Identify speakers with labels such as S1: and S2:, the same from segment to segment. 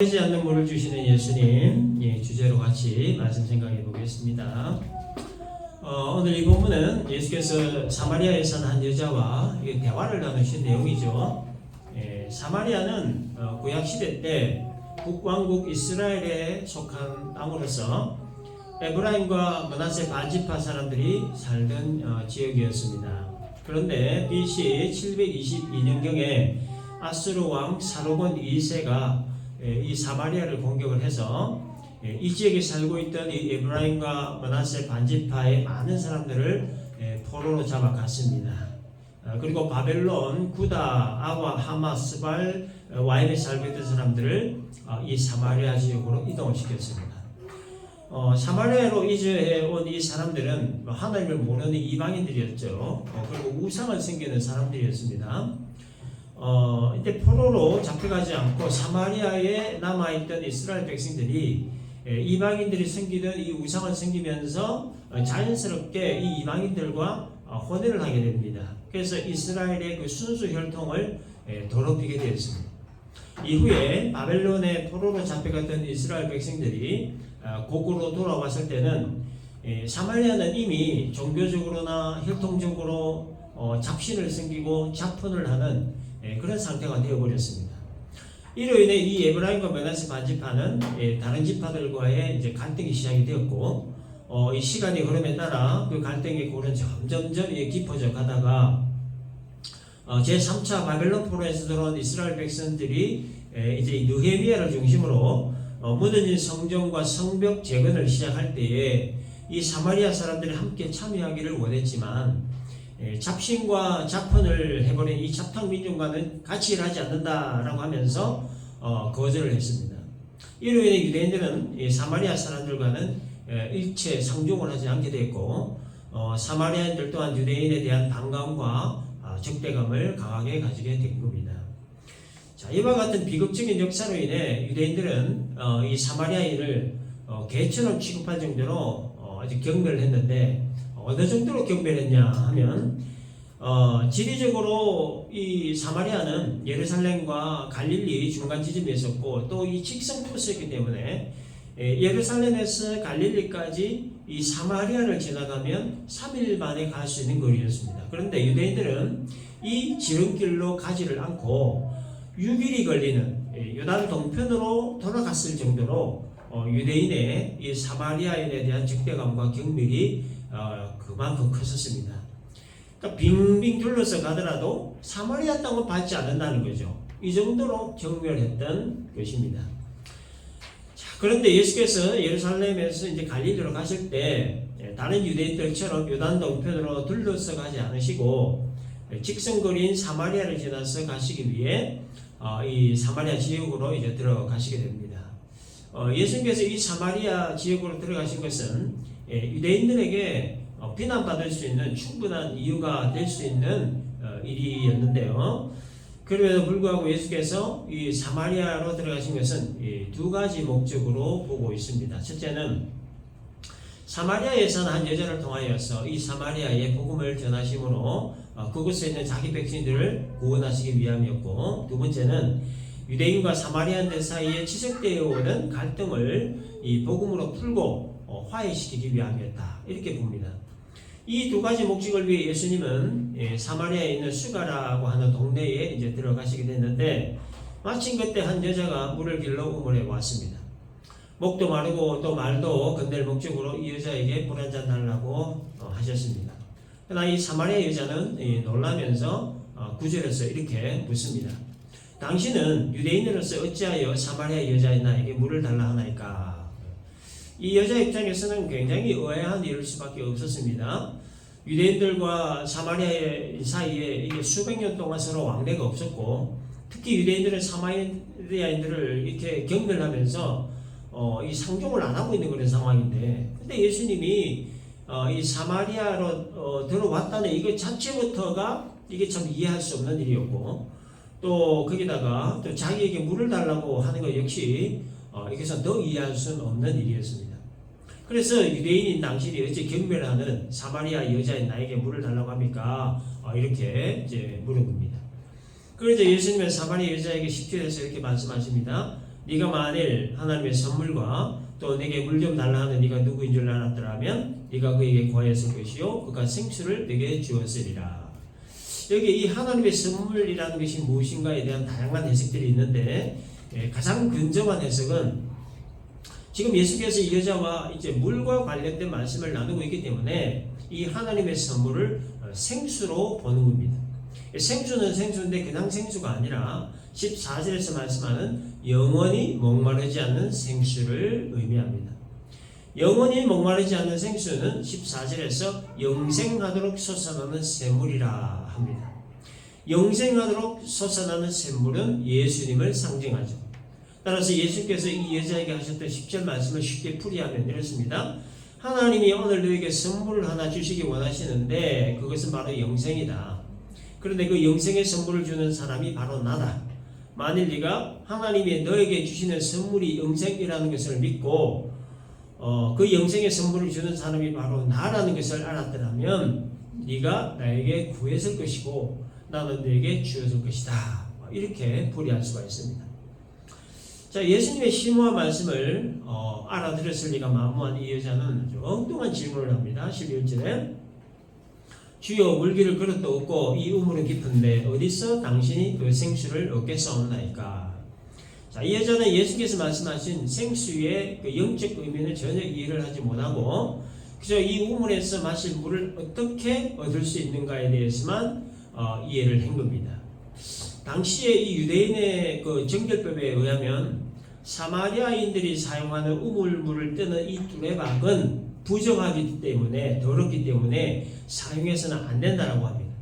S1: 되지 않는 물을 주시는 예수님 예, 주제로 같이 말씀 생각해 보겠습니다. 어, 오늘 이 본문은 예수께서 사마리아에 사는 한 여자와 대화를 나누신 내용이죠. 예, 사마리아는 어, 구약 시대 때 북왕국 이스라엘에 속한 땅으로서 에브라임과 머나세 반지파 사람들이 살던 어, 지역이었습니다. 그런데 BC 722년경에 아스루 왕 사로곤 2세가 예, 이 사마리아를 공격을 해서 예, 이 지역에 살고 있던 이 에브라임과 머나세 반지파의 많은 사람들을 예, 포로로 잡아갔습니다. 아, 그리고 바벨론, 구다, 아와, 하마, 스발, 어, 와임에 살고 있던 사람들을 어, 이 사마리아 지역으로 이동을 시켰습니다. 어, 사마리아로 이주해 온 이 사람들은 뭐 하나님을 모르는 이방인들이었죠. 어, 그리고 우상을 섬기는 사람들이었습니다. 어, 이때 포로로 잡혀가지 않고 사마리아에 남아있던 이스라엘 백성들이 예, 이방인들이 섬기던 이 우상을 섬기면서 어, 자연스럽게 이 이방인들과 어, 혼인을 하게 됩니다. 그래서 이스라엘의 그 순수 혈통을 예, 더럽히게 되었습니다. 이후에 바벨론의 포로로 잡혀갔던 이스라엘 백성들이 어, 고국으로 돌아왔을 때는 예, 사마리아는 이미 종교적으로나 혈통적으로 어, 잡신을 섬기고 자fun을 하는 예, 그런 상태가 되어버렸습니다. 이로 인해 이 에브라임과 메나스 반지파는 예, 다른 지파들과의 이제 갈등이 시작이 되었고 어, 이 시간이 흐름에 따라 그 갈등의 골은 점점점 예, 깊어져 가다가 어, 제3차 바벨론 포로에서 들어온 이스라엘 백성들이 예, 이제 이 느헤미야를 중심으로 어, 무너진 성전과 성벽 재건을 시작할 때에 이 사마리아 사람들이 함께 참여하기를 원했지만 예, 잡신과 잡헌을 해버린 이 잡탕 민족과는 같이 일하지 않는다라고 하면서 어, 거절을 했습니다. 이로 인해 유대인들은 이 사마리아 사람들과는 예, 일체 상종을 하지 않게 됐고 어, 사마리아인들 또한 유대인에 대한 반감과 아, 적대감을 강하게 가지게 된 겁니다. 자, 이와 같은 비극적인 역사로 인해 유대인들은 어, 이 사마리아인을 어, 개처럼 취급할 정도로 어, 아주 경멸을 했는데 어느 정도로 경멸했냐 하면 어, 지리적으로 이 사마리아는 예루살렘과 갈릴리 중간 지점에 있었고 또 이 직선 코스였기 때문에 예, 예루살렘에서 갈릴리까지 이 사마리아를 지나가면 3일 만에 갈 수 있는 거리였습니다. 그런데 유대인들은 이 지름길로 가지를 않고 6일이 걸리는 예, 요단 동편으로 돌아갔을 정도로 어, 유대인의 이 사마리아인에 대한 적대감과 경멸이 어, 그만큼 컸었습니다. 그러니까 빙빙 둘러서 가더라도 사마리아 땅을 받지 않는다는 거죠. 이 정도로 경멸했던 것입니다. 자, 그런데 예수께서 예루살렘에서 이제 갈릴리로 가실 때 예, 다른 유대인들처럼 요단 동편으로 둘러서 가지 않으시고 예, 직선거리인 사마리아를 지나서 가시기 위해 어, 이 사마리아 지역으로 이제 들어가시게 됩니다. 어, 예수님께서 이 사마리아 지역으로 들어가신 것은 예, 유대인들에게 어, 비난받을 수 있는 충분한 이유가 될 수 있는 어, 일이었는데요. 그럼에도 불구하고 예수께서 이 사마리아로 들어가신 것은 이 두 가지 목적으로 보고 있습니다. 첫째는 사마리아에 사는 한 여자를 통하여서 이 사마리아에 복음을 전하심으로 어, 그곳에 있는 자기 백성들을 구원하시기 위함이었고 두 번째는 유대인과 사마리아인들 사이에 지속되어 오는 갈등을 이 복음으로 풀고 어, 화해시키기 위함이었다 이렇게 봅니다. 이 두 가지 목적을 위해 예수님은 예, 사마리아에 있는 수가라고 하는 동네에 이제 들어가시게 됐는데 마침 그때 한 여자가 물을 길러 우물에 왔습니다. 목도 마르고 또 말도 건넬 목적으로 이 여자에게 물 한 잔 달라고 어, 하셨습니다. 그러나 이 사마리아 여자는 예, 놀라면서 어, 구절에서 이렇게 묻습니다. 당신은 유대인으로서 어찌하여 사마리아 여자인 나에게 물을 달라 하나이까? 이 여자 입장에서는 굉장히 의아한 일일 수밖에 없었습니다. 유대인들과 사마리아 사이에 이게 수백 년 동안 서로 왕래가 없었고, 특히 유대인들은 사마리아인들을 이렇게 경멸하면서 어, 이 상종을 안 하고 있는 그런 상황인데, 근데 예수님이 어, 이 사마리아로 어, 들어왔다는 이것 자체부터가 이게 참 이해할 수 없는 일이었고, 또 거기다가 또 자기에게 물을 달라고 하는 것 역시 어, 이것은 더 이해할 수는 없는 일이었습니다. 그래서 유대인인 당신이 어째 경멸하는 사마리아 여자인 나에게 물을 달라고 합니까? 어, 이렇게 이제 물어봅니다. 그래서 예수님은 사마리아 여자에게 10절에서 이렇게 말씀하십니다. 네가 만일 하나님의 선물과 또 내게 물 좀 달라 하는 네가 누구인 줄 알았더라면 네가 그에게 구하였을 것이요 그가 생수를 내게 주었으리라. 여기 이 하나님의 선물이라는 것이 무엇인가에 대한 다양한 해석들이 있는데 예, 가장 근접한 해석은 지금 예수께서 이 여자와 이제 물과 관련된 말씀을 나누고 있기 때문에 이 하나님의 선물을 어, 생수로 보는 겁니다. 생수는 생수인데 그냥 생수가 아니라 14절에서 말씀하는 영원히 목마르지 않는 생수를 의미합니다. 영원히 목마르지 않는 생수는 14절에서 영생하도록 솟아나는 샘물이라 합니다. 영생하도록 솟아나는 샘물은 예수님을 상징하죠. 따라서 예수께서 이 여자에게 하셨던 10절 말씀을 쉽게 풀이하면 이렇습니다. 하나님이 오늘 너에게 선물을 하나 주시기 원하시는데 그것은 바로 영생이다. 그런데 그 영생의 선물을 주는 사람이 바로 나다. 만일 네가 하나님이 너에게 주시는 선물이 영생이라는 것을 믿고 어, 그 영생의 선물을 주는 사람이 바로 나라는 것을 알았더라면 네가 나에게 구했을 것이고 나는 너에게 주었을 것이다. 이렇게 풀이할 수가 있습니다. 자, 예수님의 심오한 말씀을 어, 알아들었을 리가 만무한 이 여자는 엉뚱한 질문을 합니다. 11절에 주여 물기를 그릇도 없고 이 우물은 깊은데 어디서 당신이 그 생수를 얻겠사옵나이까 자, 이 여자는 예수께서 말씀하신 생수의 그 영적 의미는 전혀 이해를 하지 못하고 그저 이 우물에서 마실 물을 어떻게 얻을 수 있는가에 대해서만 어, 이해를 한 겁니다. 당시에 이 유대인의 그 정결법에 의하면 사마리아인들이 사용하는 우물물을 뜨는 이 두레박은 부정하기 때문에 더럽기 때문에 사용해서는 안 된다라고 합니다.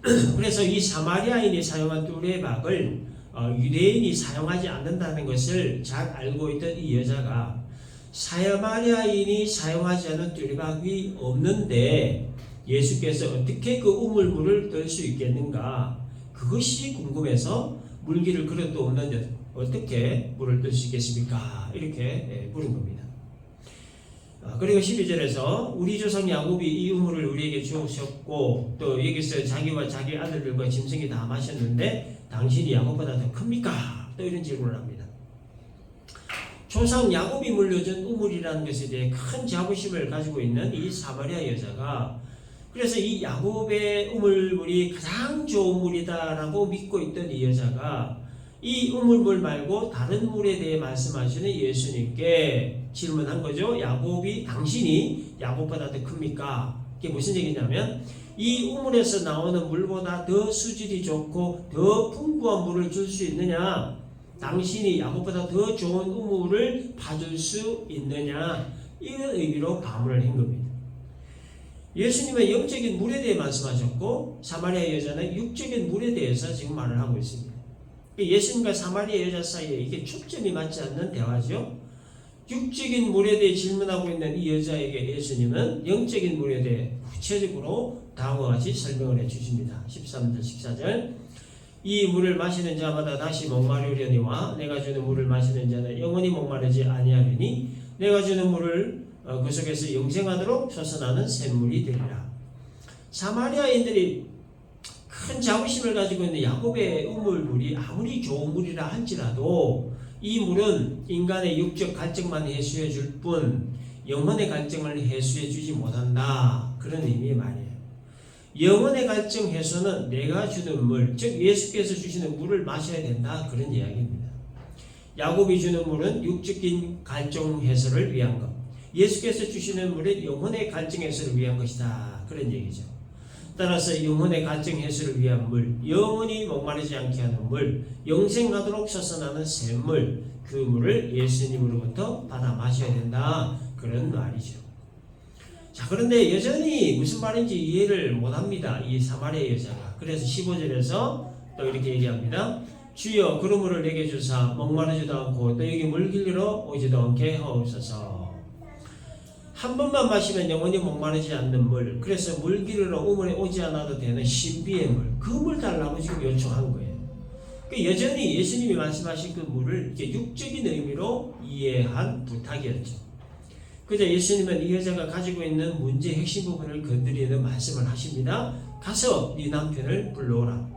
S1: 그래서 이 사마리아인이 사용한 두레박을 어, 유대인이 사용하지 않는다는 것을 잘 알고 있던 이 여자가 사마리아인이 사용하지 않은 두레박이 없는데 예수께서 어떻게 그 우물물을 뜰 수 있겠는가 그것이 궁금해서 물기를 그릇도 없는데 어떻게 물을 뜰 수 있겠습니까? 이렇게 예, 물은 겁니다. 아, 그리고 12절에서 우리 조상 야곱이 이 우물을 우리에게 주셨고 또 여기서 자기와 자기 아들들과 짐승이 다 마셨는데 당신이 야곱보다 더 큽니까? 또 이런 질문을 합니다. 조상 야곱이 물려준 우물이라는 것에 대해 큰 자부심을 가지고 있는 이 사마리아 여자가 그래서 이 야곱의 우물물이 가장 좋은 물이다라고 믿고 있던 이 여자가 이 우물물 말고 다른 물에 대해 말씀하시는 예수님께 질문한 거죠. 야곱이 당신이 야곱보다 더 큽니까? 이게 무슨 얘기냐면 이 우물에서 나오는 물보다 더 수질이 좋고 더 풍부한 물을 줄 수 있느냐? 당신이 야곱보다 더 좋은 우물을 받을 수 있느냐? 이런 의미로 가문을 한 겁니다. 예수님은 영적인 물에 대해 말씀하셨고 사마리아 여자는 육적인 물에 대해서 지금 말을 하고 있습니다. 예수님과 사마리아 여자 사이에 이게 초점이 맞지 않는 대화죠. 육적인 물에 대해 질문하고 있는 이 여자에게 예수님은 영적인 물에 대해 구체적으로 다음과 같이 설명을 해 주십니다. 13절 14절 이 물을 마시는 자마다 다시 목마르려니와 내가 주는 물을 마시는 자는 영원히 목마르지 아니하리니 내가 주는 물을 어, 그 속에서 영생하도록 솟아나는 샘물이 되리라. 사마리아인들이 큰 자부심을 가지고 있는 야곱의 우물물이 아무리 좋은 물이라 할지라도 이 물은 인간의 육적 갈증만 해소해 줄 뿐 영혼의 갈증을 해소해 주지 못한다. 그런 의미의 말이에요. 영혼의 갈증 해소는 내가 주는 물, 즉 예수께서 주시는 물을 마셔야 된다. 그런 이야기입니다. 야곱이 주는 물은 육적인 갈증 해소를 위한 것. 예수께서 주시는 물은 영혼의 갈증 해소를 위한 것이다. 그런 얘기죠. 따라서 영혼의 갈증 해소를 위한 물, 영원히 목마르지 않게 하는 물, 영생하도록 솟아나는 샘물, 그 물을 예수님으로부터 받아 마셔야 된다. 그런 말이죠. 자, 그런데 여전히 무슨 말인지 이해를 못 합니다. 이 사마리아 여자가. 그래서 15절에서 또 이렇게 얘기합니다. 주여 그러므로 내게 주사 목마르지도 않고 또 여기 물 길러 오지도 않게 하옵소서. 한 번만 마시면 영원히 목마르지 않는 물. 그래서 물 길러 우물에 오지 않아도 되는 신비의 물. 그 물 달라고 지금 요청한 거예요. 그 여전히 예수님이 말씀하신 그 물을 이렇게 육적인 의미로 이해한 부탁이었죠. 그저 예수님은 이 여자가 가지고 있는 문제의 핵심 부분을 건드리는 말씀을 하십니다. 가서 네 남편을 불러오라.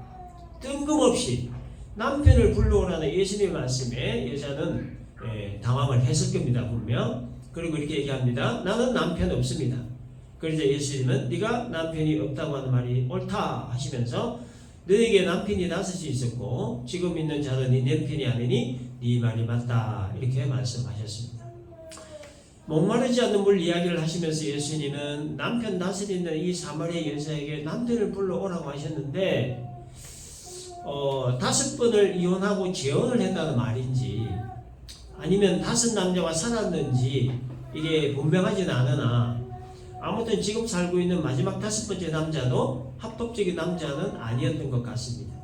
S1: 뜬금없이 남편을 불러오라는 예수님의 말씀에 여자는 예, 당황을 했을 겁니다 분명. 그리고 이렇게 얘기합니다. 나는 남편 없습니다. 그러자 예수님은 네가 남편이 없다고 하는 말이 옳다 하시면서 너에게 남편이 다섯이 있었고 지금 있는 자는 네 남편이 아니니 네 말이 맞다 이렇게 말씀하셨습니다. 목마르지 않는 물 이야기를 하시면서 예수님은 남편 다섯 있는 이 사마리아 여자에게 남편을 불러오라고 하셨는데 어, 다섯 번을 이혼하고 재혼을 했다는 말인지 아니면 다섯 남자와 살았는지 이게 분명하지는 않으나 아무튼 지금 살고 있는 마지막 다섯 번째 남자도 합법적인 남자는 아니었던 것 같습니다.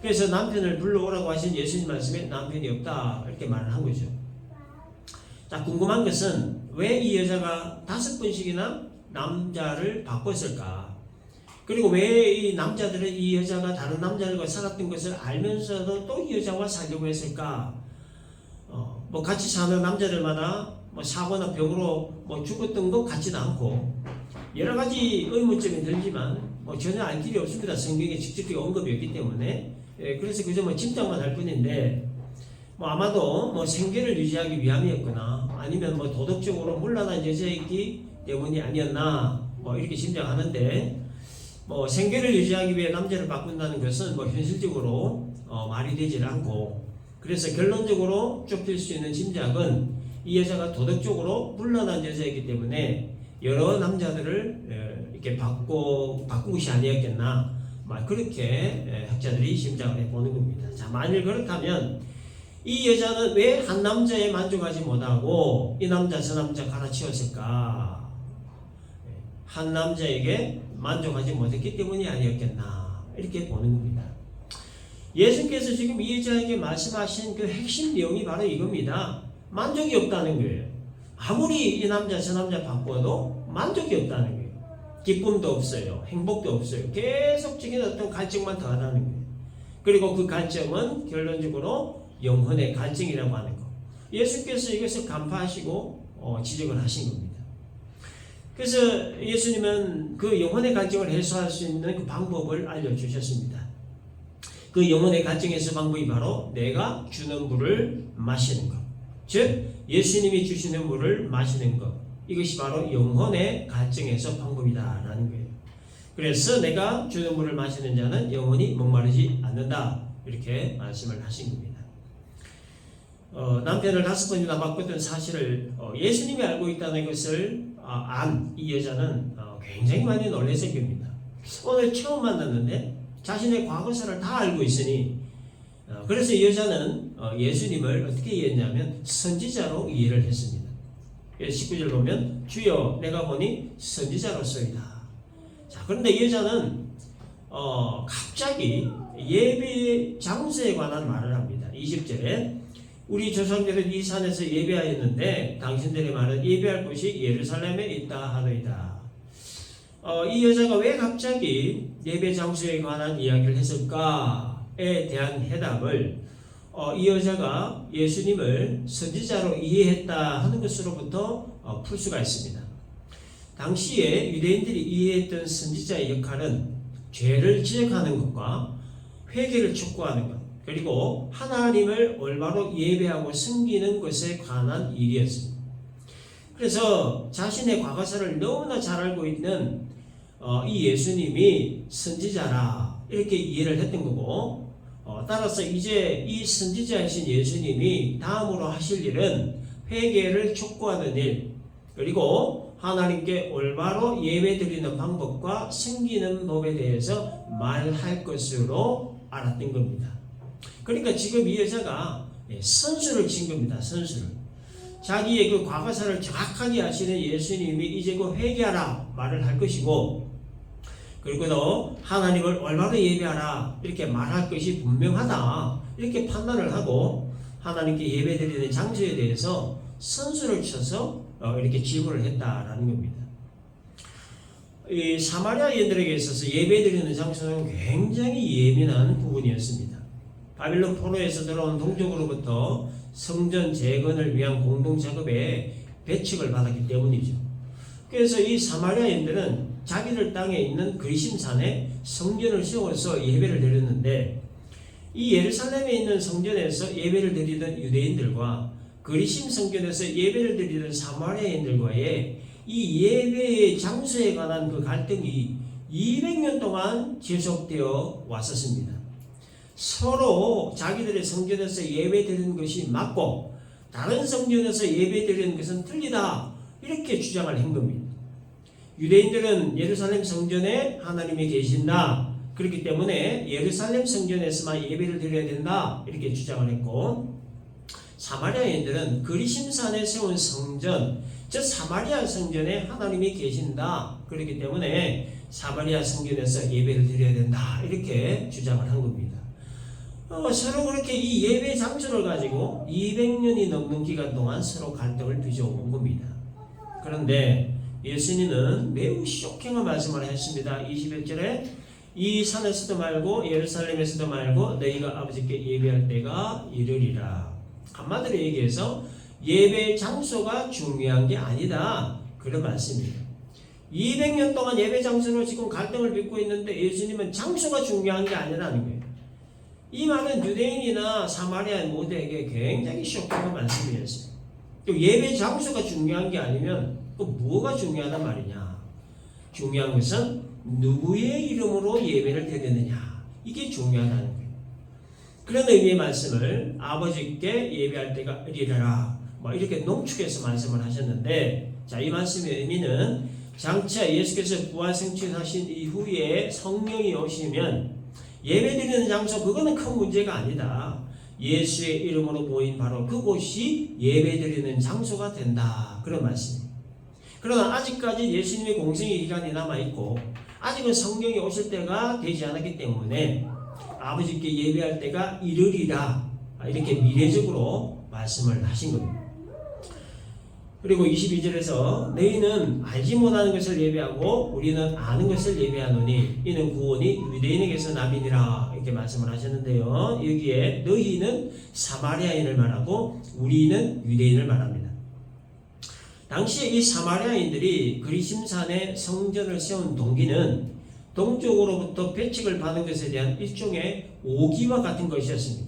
S1: 그래서 남편을 불러오라고 하신 예수님 말씀에 남편이 없다 이렇게 말을 한 거죠. 자 궁금한 것은 왜 이 여자가 다섯 번씩이나 남자를 바꿨을까? 그리고 왜 이 남자들은 이 여자가 다른 남자들과 살았던 것을 알면서도 또 이 여자와 살려고 했을까? 어, 뭐 같이 사는 남자들마다 뭐 사고나 병으로 뭐 죽었던 것 같지도 않고 여러 가지 의문점이 들지만 뭐 전혀 알 길이 없습니다. 성경에 직접적인 언급이 없기 때문에 예, 그래서 그저 뭐 짐작만 할 뿐인데 뭐 아마도 뭐 생계를 유지하기 위함이었거나 아니면 뭐 도덕적으로 물러난 여자이기 때문이 아니었나 뭐 이렇게 짐작하는데 뭐 생계를 유지하기 위해 남자를 바꾼다는 것은 뭐 현실적으로 어, 말이 되질 않고 그래서 결론적으로 좁힐 수 있는 짐작은 이 여자가 도덕적으로 물러난 여자이기 때문에 여러 남자들을 에, 이렇게 바꾸 바꾼 것이 아니었겠나 막 그렇게 에, 학자들이 짐작을 해보는 겁니다. 자 만일 그렇다면 이 여자는 왜 한 남자에 만족하지 못하고 이 남자 저 남자 갈아치웠을까? 한 남자에게 만족하지 못했기 때문이 아니었겠나 이렇게 보는 겁니다. 예수께서 지금 이 여자에게 말씀하신 그 핵심 내용이 바로 이겁니다. 만족이 없다는 거예요. 아무리 이 남자 저 남자 바꿔도 만족이 없다는 거예요. 기쁨도 없어요. 행복도 없어요. 계속적인 어떤 갈증만 더하다는 거예요. 그리고 그 갈증은 결론적으로 영혼의 갈증이라고 하는 거. 예수께서 이것을 간파하시고 어, 지적을 하신 겁니다. 그래서 예수님은 그 영혼의 갈증을 해소할 수 있는 그 방법을 알려주셨습니다. 그 영혼의 갈증에서 방법이 바로 내가 주는 물을 마시는 것. 즉, 예수님이 주시는 물을 마시는 것. 이것이 바로 영혼의 갈증에서 방법이다라는 거예요. 그래서 내가 주는 물을 마시는 자는 영혼이 목마르지 않는다. 이렇게 말씀을 하신 겁니다. 어, 남편을 다섯 번이나 바꿨던 사실을 어, 예수님이 알고 있다는 것을 아, 안이 여자는 어, 굉장히 많이 놀랐을 겁니다. 오늘 처음 만났는데 자신의 과거사를 다 알고 있으니 어, 그래서 이 여자는 어, 예수님을 어떻게 이해했냐면 선지자로 이해를 했습니다. 19절 보면 주여 내가 보니 선지자로서이다. 자 그런데 이 여자는 어, 갑자기 예배 장소에 관한 말을 합니다. 20절에 우리 조상들은 이 산에서 예배하였는데 당신들의 말은 예배할 곳이 예루살렘에 있다 하더이다. 어, 이 여자가 왜 갑자기 예배 장소에 관한 이야기를 했을까에 대한 해답을 어, 이 여자가 예수님을 선지자로 이해했다 하는 것으로부터 어, 풀 수가 있습니다. 당시에 유대인들이 이해했던 선지자의 역할은 죄를 지적하는 것과 회개를 촉구하는 것, 그리고 하나님을 올바로 예배하고 섬기는 것에 관한 일이었습니다. 그래서 자신의 과거사를 너무나 잘 알고 있는 어, 이 예수님이 선지자라 이렇게 이해를 했던 거고 어, 따라서 이제 이 선지자이신 예수님이 다음으로 하실 일은 회개를 촉구하는 일 그리고 하나님께 올바로 예배 드리는 방법과 섬기는 법에 대해서 말할 것으로 알았던 겁니다. 그러니까 지금 이 여자가 예, 선수를 친 겁니다. 선수를. 자기의 그 과거사를 정확하게 아시는 예수님이 이제 그 회개하라 말을 할 것이고 그리고 또 하나님을 올바로 예배하라 이렇게 말할 것이 분명하다 이렇게 판단을 하고 하나님께 예배드리는 장소에 대해서 선수를 쳐서 어, 이렇게 질문을 했다라는 겁니다. 이 사마리아인들에게 있어서 예배드리는 장소는 굉장히 예민한 부분이었습니다. 바빌론 포로에서 들어온 동족으로부터 성전 재건을 위한 공동 작업에 배척을 받았기 때문이죠. 그래서 이 사마리아인들은 자기들 땅에 있는 그리심산에 성전을 세워서 예배를 드렸는데 이 예루살렘에 있는 성전에서 예배를 드리던 유대인들과 그리심 성전에서 예배를 드리던 사마리아인들과의 이 예배의 장소에 관한 그 갈등이 200년 동안 지속되어 왔었습니다. 서로 자기들의 성전에서 예배 드리는 것이 맞고 다른 성전에서 예배 드리는 것은 틀리다 이렇게 주장을 한 겁니다. 유대인들은 예루살렘 성전에 하나님이 계신다. 그렇기 때문에 예루살렘 성전에서만 예배를 드려야 된다. 이렇게 주장을 했고 사마리아인들은 그리심산에 세운 성전, 저 사마리아 성전에 하나님이 계신다. 그렇기 때문에 사마리아 성전에서 예배를 드려야 된다. 이렇게 주장을 한 겁니다. 어, 서로 그렇게 이 예배 장소를 가지고 200년이 넘는 기간 동안 서로 갈등을 빚어온 겁니다. 그런데 예수님은 매우 쇼킹한 말씀을 했습니다. 21절에 이 산에서도 말고 예루살렘에서도 말고 너희가 아버지께 예배할 때가 이르리라. 한마디로 얘기해서 예배 장소가 중요한 게 아니다. 그런 말씀이에요. 200년 동안 예배 장소로 지금 갈등을 빚고 있는데 예수님은 장소가 중요한 게 아니라는 거예요. 이 말은 유대인이나 사마리아 모두에게 굉장히 쇼킹한 말씀이었어요. 또 예배 장소가 중요한 게 아니면 그 뭐가 중요하단 말이냐? 중요한 것은 누구의 이름으로 예배를 드리느냐. 이게 중요하다는 거예요. 그런 의미의 말씀을 아버지께 예배할 때가 이르라. 뭐 이렇게 농축해서 말씀을 하셨는데 자, 이 말씀의 의미는 장차 예수께서 부활 생취하신 이후에 성령이 오시면 예배드리는 장소 그거는 큰 문제가 아니다. 예수의 이름으로 모인 바로 그곳이 예배드리는 장소가 된다. 그런 말씀입니다. 그러나 아직까지 예수님의 공생의 기간이 남아 있고 아직은 성령이 오실 때가 되지 않았기 때문에 아버지께 예배할 때가 이르리라 이렇게 미래적으로 말씀을 하신 겁니다. 그리고 22절에서 너희는 알지 못하는 것을 예배하고 우리는 아는 것을 예배하노니 이는 구원이 유대인에게서 나비니라 이렇게 말씀을 하셨는데요. 여기에 너희는 사마리아인을 말하고 우리는 유대인을 말합니다. 당시에 이 사마리아인들이 그리심산에 성전을 세운 동기는 동쪽으로부터 배척을 받은 것에 대한 일종의 오기와 같은 것이었습니다.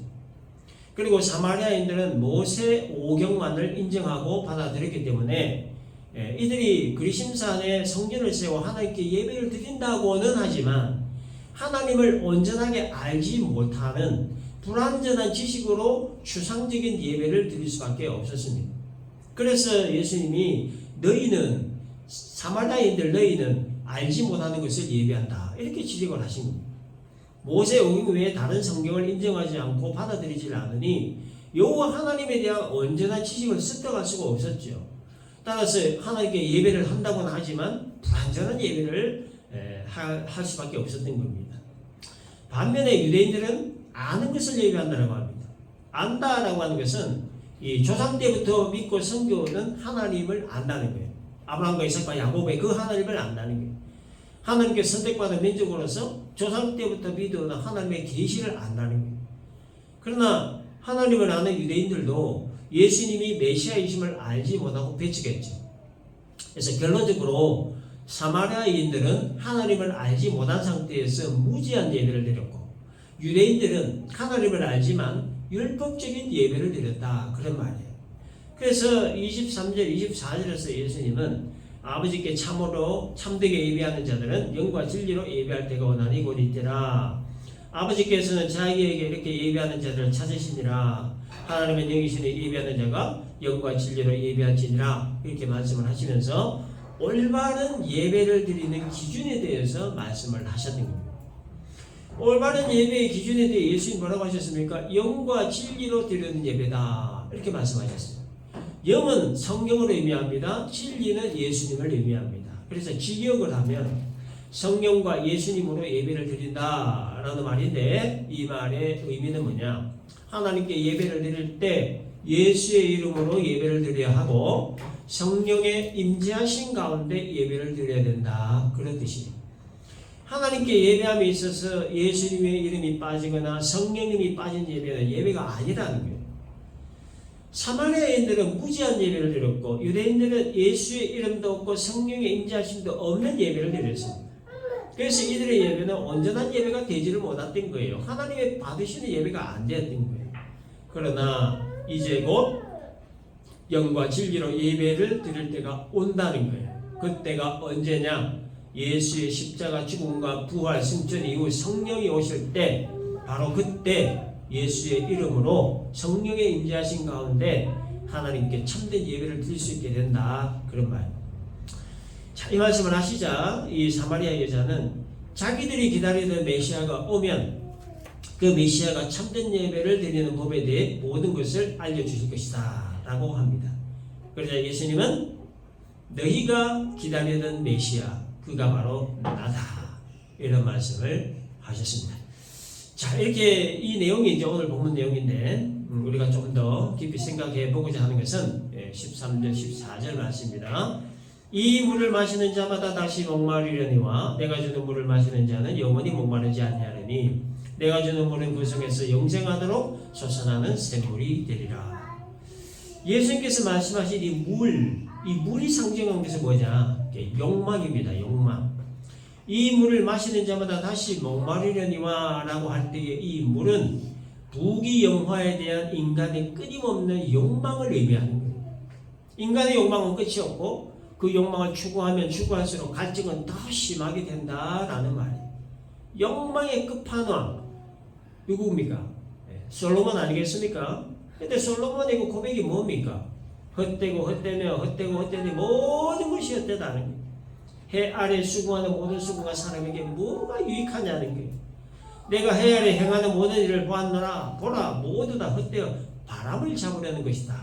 S1: 그리고 사마리아인들은 모세 오경만을 인정하고 받아들였기 때문에 예, 이들이 그리심산에 성전을 세워 하나님께 예배를 드린다고는 하지만 하나님을 온전하게 알지 못하는 불완전한 지식으로 추상적인 예배를 드릴 수밖에 없었습니다. 그래서 예수님이 너희는 사마리아인들 너희는 알지 못하는 것을 예배한다 이렇게 지적을 하신 겁니다. 모세 오경 외에 다른 성경을 인정하지 않고 받아들이지 않으니 여호와 하나님에 대한 온전한 지식을 습득할 수가 없었죠. 따라서 하나님께 예배를 한다고는 하지만 불완전한 예배를 할 수밖에 없었던 겁니다. 반면에 유대인들은 아는 것을 예배한다고 합니다. 안다라고 하는 것은 이 조상 때부터 믿고 섬겨오는 하나님을 안다는 거예요. 아브라함과 이삭과 야곱의 그 하나님을 안다는 거예요. 하나님께 선택받은 민족으로서 조상 때부터 믿어오는 하나님의 계시를 안다는 거예요. 그러나 하나님을 아는 유대인들도 예수님이 메시아이심을 알지 못하고 배척했죠. 그래서 결론적으로 사마리아인들은 하나님을 알지 못한 상태에서 무지한 예배를 드렸고 유대인들은 하나님을 알지만 율법적인 예배를 드렸다 그런 말이에요. 그래서 23절, 24절에서 예수님은 아버지께 참으로 참되게 예배하는 자들은 영과 진리로 예배할 때가 원하니 곧 있더라. 아버지께서는 자기에게 이렇게 예배하는 자들을 찾으시니라. 하나님의 영이시니 예배하는 자가 영과 진리로 예배할지니라. 이렇게 말씀을 하시면서 올바른 예배를 드리는 기준에 대해서 말씀을 하셨던 겁니다. 올바른 예배의 기준에 대해 예수님 뭐라고 하셨습니까? 영과 진리로 드리는 예배다. 이렇게 말씀하셨어요. 영은 성령을 의미합니다. 진리는 예수님을 의미합니다. 그래서 직역을 하면 성령과 예수님으로 예배를 드린다 라는 말인데 이 말의 의미는 뭐냐? 하나님께 예배를 드릴 때 예수의 이름으로 예배를 드려야 하고 성령의 임재하신 가운데 예배를 드려야 된다. 그런 뜻이에요. 하나님께 예배함에 있어서 예수님의 이름이 빠지거나 성령님이 빠진 예배는 예배가 아니라는 거예요. 사마리아인들은 무지한 예배를 드렸고 유대인들은 예수의 이름도 없고 성령의 임재하심도 없는 예배를 드렸습니다. 그래서 이들의 예배는 온전한 예배가 되지를 못했던 거예요. 하나님의 받으시는 예배가 안 되었던 거예요. 그러나 이제 곧 영과 진리로 예배를 드릴 때가 온다는 거예요. 그때가 언제냐? 예수의 십자가 죽음과 부활 승천 이후 성령이 오실 때 바로 그때 예수의 이름으로 성령의 임재하신 가운데 하나님께 참된 예배를 드릴 수 있게 된다. 그런 말. 자, 이 말씀을 하시자 이 사마리아 여자는 자기들이 기다리던 메시아가 오면 그 메시아가 참된 예배를 드리는 법에 대해 모든 것을 알려주실 것이다. 라고 합니다. 그러자 예수님은 너희가 기다리던 메시아, 그가 바로 나다. 이런 말씀을 하셨습니다. 자, 이렇게 이 내용이 이제 오늘 본문 내용인데, 음, 우리가 조금 더 깊이 생각해 보고자 하는 것은 예, 13절, 14절 말씀입니다. 이 물을 마시는 자마다 다시 목마르려니와 내가 주는 물을 마시는 자는 영원히 목마르지 아니하리니 내가 주는 물은 그 속에서 영생하도록 솟아나는 샘물이 되리라. 예수님께서 말씀하신 이 물, 이 물이 상징하는 것은 뭐냐? 이게 욕망입니다. 욕망. 이 물을 마시는 자마다 다시 목마르려니와 라고 할 때에 이 물은 부귀영화에 대한 인간의 끊임없는 욕망을 의미하는 거예요. 인간의 욕망은 끝이 없고 그 욕망을 추구하면 추구할수록 갈증은 더 심하게 된다라는 말이에요. 욕망의 끝판왕 누구입니까? 네, 솔로몬 아니겠습니까? 근데 솔로몬의 그 고백이 뭡니까? 헛되고 헛되며 헛되고 헛되니 모든 것이 헛되다는 거예요. 해 아래 수고하는 모든 수고가 사람에게 뭐가 유익하냐는 거예요. 내가 해 아래 행하는 모든 일을 보았노라 보라 모두 다 헛되어 바람을 잡으려는 것이다.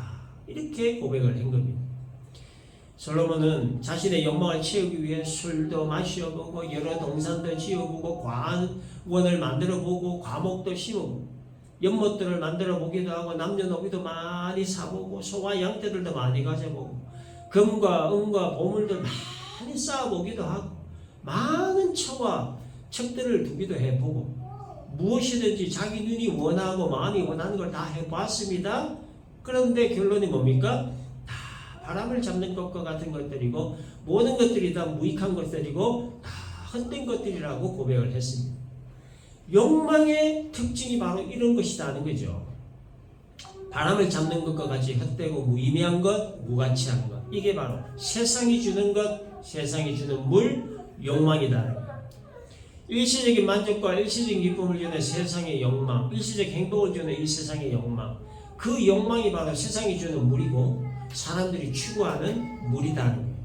S1: 이렇게 고백을 한 겁니다. 솔로몬은 자신의 욕망을 채우기 위해 술도 마셔보고 여러 동산도 지어보고 과원을 만들어보고 과목도 심어보고 연못들을 만들어 보기도 하고 남녀노비도 많이 사보고 소와 양떼들도 많이 가져보고 금과 은과 보물들 많이 쌓아보기도 하고 많은 처와 척들을 두기도 해보고 무엇이든지 자기 눈이 원하고 마음이 원하는 걸 다 해봤습니다. 그런데 결론이 뭡니까? 다 바람을 잡는 것과 같은 것들이고 모든 것들이 다 무익한 것들이고 다 헛된 것들이라고 고백을 했습니다. 욕망의 특징이 바로 이런 것이다는 거죠. 바람을 잡는 것과 같이 헛되고 무의미한 것, 무가치한 것. 이게 바로 세상이 주는 것, 세상이 주는 물, 욕망이다. 일시적인 만족과 일시적인 기쁨을 주는 세상의 욕망, 일시적 행복을 주는 이 세상의 욕망. 그 욕망이 바로 세상이 주는 물이고 사람들이 추구하는 거예요.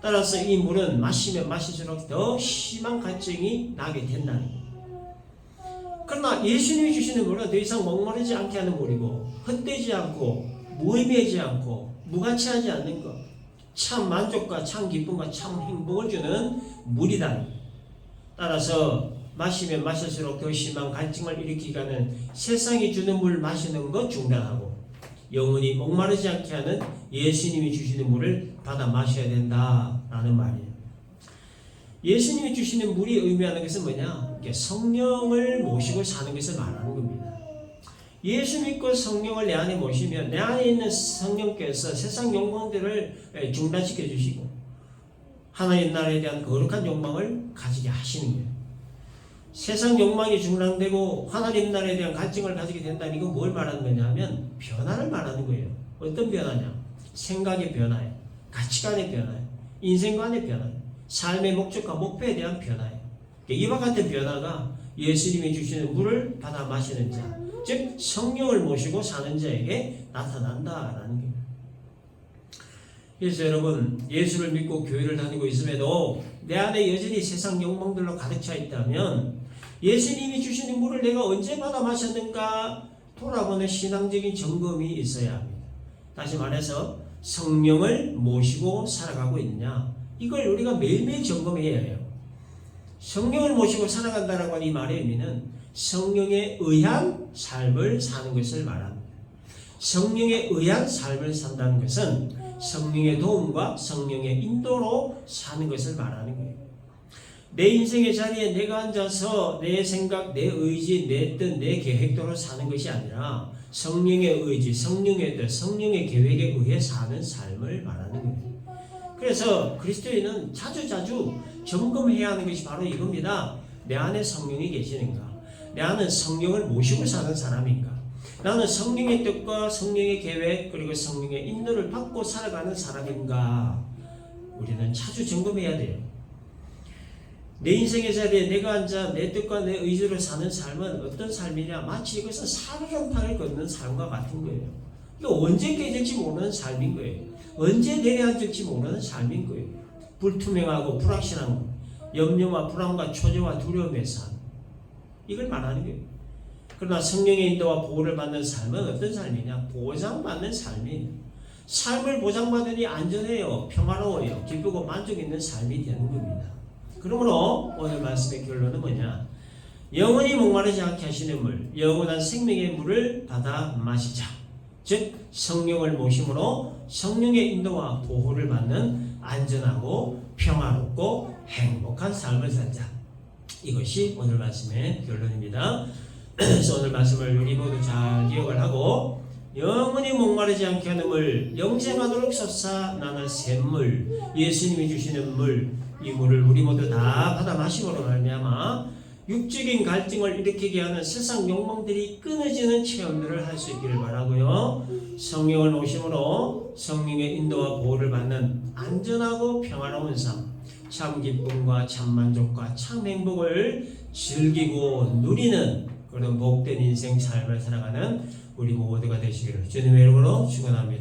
S1: 따라서 이 물은 마시면 마실수록 더 심한 갈증이 나게 된다는 거예요. 그러나 예수님이 주시는 물은 더 이상 목마르지 않게 하는 물이고 헛되지 않고 무의미하지 않고 무가치하지 않는 것, 참 만족과 참 기쁨과 참 행복을 주는 물이다. 따라서 마시면 마실수록 더 심한 갈증을 일으키게 하는 세상이 주는 물 마시는 것 중단하고 영원히 목마르지 않게 하는 예수님이 주시는 물을 받아 마셔야 된다라는 말이에요. 예수님이 주시는 물이 의미하는 것은 뭐냐? 성령을 모시고 사는 것을 말하는 겁니다. 예수 믿고 성령을 내 안에 모시면 내 안에 있는 성령께서 세상 욕망들을 중단시켜 주시고 하나님 나라에 대한 거룩한 욕망을 가지게 하시는 거예요. 세상 욕망이 중단되고 하나님 나라에 대한 갈증을 가지게 된다는 이건 뭘 말하는 거냐면 변화를 말하는 거예요. 어떤 변화냐? 생각의 변화예요. 가치관의 변화예요. 인생관의 변화예요. 삶의 목적과 목표에 대한 변화예요. 이와 같은 변화가 예수님이 주시는 물을 받아 마시는 자, 즉 성령을 모시고 사는 자에게 나타난다라는 거예요. 그래서 여러분 예수를 믿고 교회를 다니고 있음에도 내 안에 여전히 세상 욕망들로 가득 차 있다면 예수님이 주시는 물을 내가 언제 받아 마셨는가 돌아보는 신앙적인 점검이 있어야 합니다. 다시 말해서 성령을 모시고 살아가고 있느냐 이걸 우리가 매일매일 점검해야 해요. 성령을 모시고 살아간다라고 하는 이 말의 의미는 성령에 의한 삶을 사는 것을 말합니다. 성령에 의한 삶을 산다는 것은 성령의 도움과 성령의 인도로 사는 것을 말하는 거예요. 내 인생의 자리에 내가 앉아서 내 생각, 내 의지, 내 뜻, 내 계획대로 사는 것이 아니라 성령의 의지, 성령의 뜻, 성령의 계획에 의해 사는 삶을 말하는 거예요. 그래서 그리스도인은 자주자주 점검해야 하는 것이 바로 이겁니다. 내 안에 성령이 계시는가? 내 안은 성령을 모시고 사는 사람인가? 나는 성령의 뜻과 성령의 계획 그리고 성령의 인도를 받고 살아가는 사람인가? 우리는 자주 점검해야 돼요. 내 인생의 자리에 내가 앉아 내 뜻과 내 의지로 사는 삶은 어떤 삶이냐? 마치 이것은 사르렁탕을 걷는 삶과 같은 거예요. 이거 언제 깨질지 모르는 삶인 거예요. 언제 내려앉을지 모르는 삶인 거예요. 불투명하고 불확실한 거. 염려와 불안과 초조와 두려움의 삶. 이걸 말하는 거예요. 그러나 성령의 인도와 보호를 받는 삶은 어떤 삶이냐? 보장받는 삶이에요. 삶을 보장받으니 안전해요. 평화로워요. 기쁘고 만족 있는 삶이 되는 겁니다. 그러므로 오늘 말씀의 결론은 뭐냐? 영원히 목마르지 않게 하시는 물, 영원한 생명의 물을 받아 마시자. 즉 성령을 모심으로 성령의 인도와 보호를 받는 안전하고 평화롭고 행복한 삶을 살자. 이것이 오늘 말씀의 결론입니다. 그래서 오늘 말씀을 우리 모두 잘 기억을 하고 영원히 목마르지 않게 하는 물, 영생하도록 솟아나는 샘물, 예수님이 주시는 물, 이 물을 우리 모두 다 받아 마심으로 말미암아 육적인 갈등을 일으키게 하는 세상 욕망들이 끊어지는 체험들을 할 수 있기를 바라고요. 성령을 오심으로 성령의 인도와 보호를 받는 안전하고 평화로운 삶, 참 기쁨과 참 만족과 참 행복을 즐기고 누리는 그런 복된 인생 삶을 살아가는 우리 모두가 되시기를 주님의 이름으로 축원합니다.